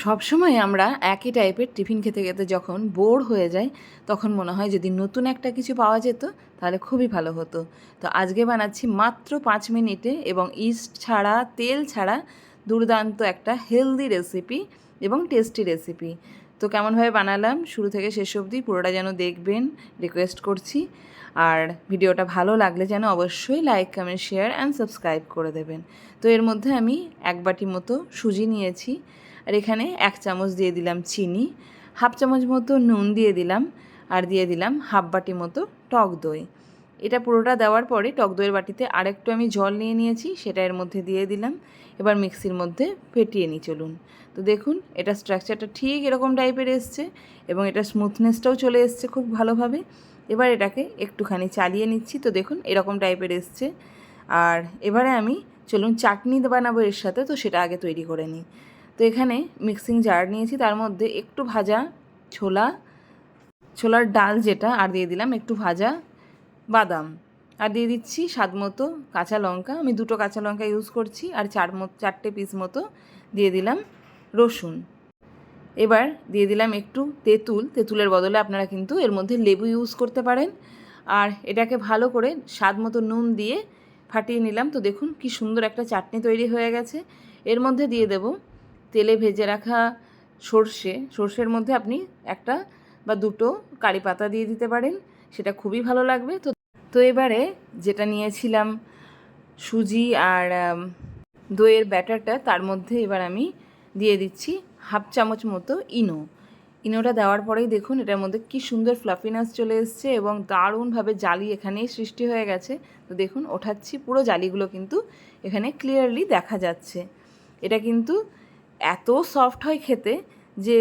সবসময় আমরা একই টাইপের টিফিন খেতে খেতে যখন বোর হয়ে যাই, তখন মনে হয় যদি নতুন একটা কিছু পাওয়া যেত, তাহলে খুবই ভালো হতো। তো আজকে বানাচ্ছি মাত্র পাঁচ মিনিটে এবং ইস্ট ছাড়া, তেল ছাড়া দুর্দান্ত একটা হেলদি রেসিপি এবং টেস্টি রেসিপি। তো কেমনভাবে বানালাম, শুরু থেকে শেষ অবধি পুরোটা যেন দেখবেন, রিকোয়েস্ট করছি। আর ভিডিওটা ভালো লাগলে যেন অবশ্যই like, comment, share and subscribe করে দেবেন। তো এর মধ্যে আমি এক বাটি মতো সুজি নিয়েছি। আর এখানে এক চামচ দিয়ে দিলাম চিনি, হাফ চামচ মতো নুন দিয়ে দিলাম আর দিয়ে দিলাম হাফ বাটি মতো টক দই। এটা পুরোটা দেওয়ার পরে টক দইয়ের বাটিতে আরেকটু আমি জল নিয়ে নিয়েছি, সেটা এর মধ্যে দিয়ে দিলাম। এবার মিক্সির মধ্যে ফেটিয়ে নিই, চলুন। তো দেখুন, এটা স্ট্রাকচারটা ঠিক এরকম টাইপের এসছে এবং এটা স্মুথনেসটাও চলে এসছে খুব ভালোভাবে। এবার এটাকে একটুখানি চালিয়ে নিচ্ছি, তো দেখুন এরকম টাইপের এসছে। আর এবারে আমি, চলুন, চাটনি বানাবো এর সাথে, তো সেটা আগে তৈরি করে নিই। তো এখানে মিক্সিং জার নিয়েছি, তার মধ্যে একটু ভাজা ছোলা, ছোলার ডাল যেটা, আর দিয়ে দিলাম একটু ভাজা বাদাম। আর দিয়ে দিচ্ছি স্বাদ মতো কাঁচা লঙ্কা, আমি দুটো কাঁচা লঙ্কা ইউজ করছি, আর চার মতো চারটে পিস মতো দিয়ে দিলাম রসুন। এবার দিয়ে দিলাম একটু তেঁতুল, তেঁতুলের বদলে আপনারা কিন্তু এর মধ্যে লেবু ইউজ করতে পারেন। আর এটাকে ভালো করে স্বাদ মতো নুন দিয়ে ফাটিয়ে নিলাম। তো দেখুন কি সুন্দর একটা চাটনি তৈরি হয়ে গেছে। এর মধ্যে দিয়ে দেব তেলে ভেজে রাখা সর্ষে, সর্ষের মধ্যে আপনি একটা বা দুটো কারি পাতা দিয়ে দিতে পারেন, সেটা খুবই ভালো লাগবে। তো তো এবারে যেটা নিয়েছিলাম সুজি আর দইয়ের ব্যাটারটা, তার মধ্যে এবার আমি দিয়ে দিচ্ছি হাফ চামচ মতো ইনো। ইনোটা দেওয়ার পরেই দেখুন, এটার মধ্যে কি সুন্দর ফ্লাফিনাস চলে এসছে এবং দারুণভাবে জালি এখানেই সৃষ্টি হয়ে গেছে। তো দেখুন, ওঠাচ্ছি, পুরো জালিগুলো কিন্তু এখানে ক্লিয়ারলি দেখা যাচ্ছে। এটা কিন্তু এত সফট হয় খেতে যে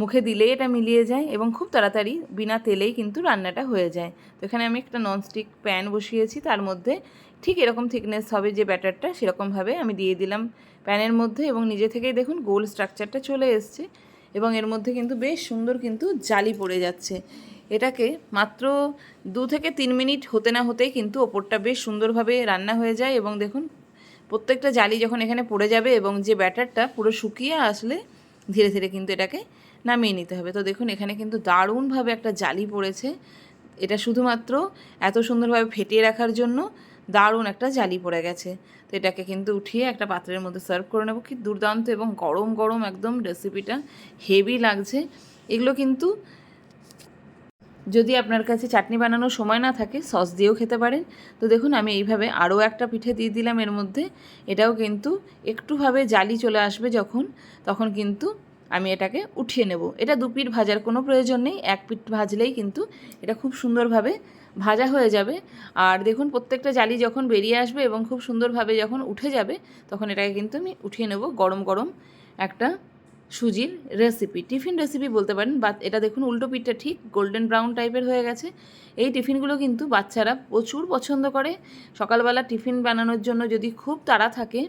মুখে দিলেই এটা মিলিয়ে যায় এবং খুব তাড়াতাড়ি বিনা তেলেই কিন্তু রান্নাটা হয়ে যায়। তো এখানে আমি একটা ননস্টিক প্যান বসিয়েছি, তার মধ্যে ঠিক এরকম থিকনেস হবে যে ব্যাটারটা সেরকমভাবে আমি দিয়ে দিলাম প্যানের মধ্যে এবং নিজে থেকেই দেখুন গোল স্ট্রাকচারটা চলে এসছে এবং এর মধ্যে কিন্তু বেশ সুন্দর কিন্তু জালি পড়ে যাচ্ছে। এটাকে মাত্র দু থেকে তিন মিনিট হতে না হতেই কিন্তু ওপরটা বেশ সুন্দরভাবে রান্না হয়ে যায় এবং দেখুন প্রত্যেকটা জালি যখন এখানে পড়ে যাবে এবং যে ব্যাটারটা পুরো শুকিয়ে আসলে ধীরে ধীরে কিন্তু এটাকে নামিয়ে নিতে হবে। তো দেখুন, এখানে কিন্তু দারুণভাবে একটা জালি পড়েছে। এটা শুধুমাত্র এত সুন্দরভাবে ফেটিয়ে রাখার জন্য দারুণ একটা জালি পড়ে গেছে। তো এটাকে কিন্তু উঠিয়ে একটা পাত্রের মধ্যে সার্ভ করে নেব। কি দুর্দান্ত এবং গরম গরম একদম রেসিপিটা হেভি লাগছে। এগুলো কিন্তু যদি আপনার কাছে চাটনি বানানোর সময় না থাকে, সস দিয়েও খেতে পারেন। তো দেখুন, আমি এইভাবে আরও একটা পিঠে দিয়ে দিলাম এর মধ্যে। এটাও কিন্তু একটুভাবে জালি চলে আসবে যখন, তখন কিন্তু আমি এটাকে উঠিয়ে নেব। এটা দু পিঠ ভাজার কোনো প্রয়োজন নেই, এক পিঠ ভাজলেই কিন্তু এটা খুব সুন্দরভাবে ভাজা হয়ে যাবে। আর দেখুন, প্রত্যেকটা জালি যখন বেরিয়ে আসবে এবং খুব সুন্দরভাবে যখন উঠে যাবে, তখন এটাকে কিন্তু আমি উঠিয়ে নেব গরম গরম একটা সুজির রেসিপি টিফিন রেসিপি বলতে পারেন বা এটা দেখুন, উল্টো পিঠটা ঠিক গোল্ডেন ব্রাউন টাইপের হয়ে গেছে। এই টিফিনগুলো কিন্তু বাচ্চারা প্রচুর পছন্দ করে। সকালবেলা টিফিন বানানোর জন্য যদি খুব তাড়া থাকে,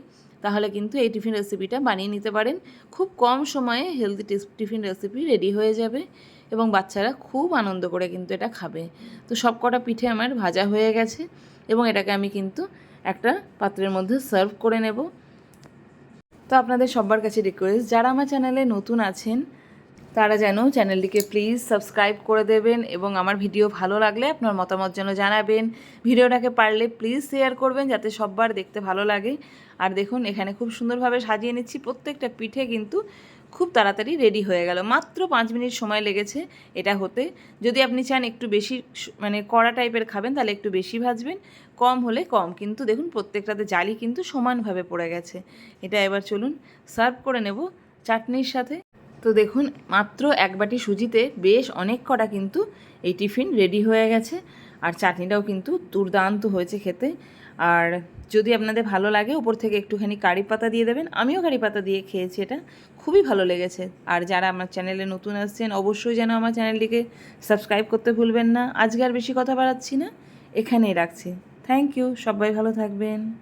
তাহলে কিন্তু এই টিফিন রেসিপিটা বানিয়ে নিতে পারেন। খুব কম সময়ে হেলদি টিফিন রেসিপি রেডি হয়ে যাবে এবং বাচ্চারা খুব আনন্দ করে কিন্তু এটা খাবে। তো সব কটা পিঠে আমার ভাজা হয়ে গেছে এবং এটাকে আমি কিন্তু একটা পাত্রের মধ্যে সার্ভ করে নেব। তো আপনাদের সবার কাছে রিকোয়েস্ট যারা আমার চ্যানেলে নতুন আছেন, তারা যেন চ্যানেলটিকে প্লিজ সাবস্ক্রাইব করে দেবেন এবং আমার ভিডিও ভালো লাগলে আপনার মতামত যেন জানাবেন। ভিডিওটাকে পারলে প্লিজ শেয়ার করবেন যাতে সববার দেখতে ভালো লাগে। আর দেখুন, এখানে খুব সুন্দরভাবে সাজিয়ে নিচ্ছি। প্রত্যেকটা পিঠে কিন্তু খুব তাড়াতাড়ি রেডি হয়ে গেল। মাত্র পাঁচ মিনিট সময় লেগেছে এটা হতে। যদি আপনি চান একটু বেশি মানে কড়া টাইপের খাবেন, তাহলে একটু বেশি ভাজবেন। কম হলে কম। কিন্তু দেখুন, প্রত্যেকটাতে জালি কিন্তু সমানভাবে পড়ে গেছে। এটা এবার চলুন সার্ভ করে নেব চাটনির সাথে। তো দেখুন, মাত্র এক বাটি সুজিতে বেশ অনেক কটা কিন্তু এই টিফিন রেডি হয়ে গেছে। আর চাটনিটাও কিন্তু দুর্দান্ত হয়েছে খেতে। আর যদি আপনাদের ভালো লাগে, উপর থেকে একটুখানি কারি পাতা দিয়ে দেবেন। আমিও কারি পাতা দিয়ে খেয়েছি এটা। খুবই ভালো লেগেছে। আর যারা আমার চ্যানেলে নতুন আসছেন, অবশ্যই যেন আমার চ্যানেলটিকে সাবস্ক্রাইব করতে ভুলবেন না। আজকে আর বেশি কথা বাড়াচ্ছি না। এখানেই রাখছি। থ্যাংক ইউ সবাই ভালো থাকবেন।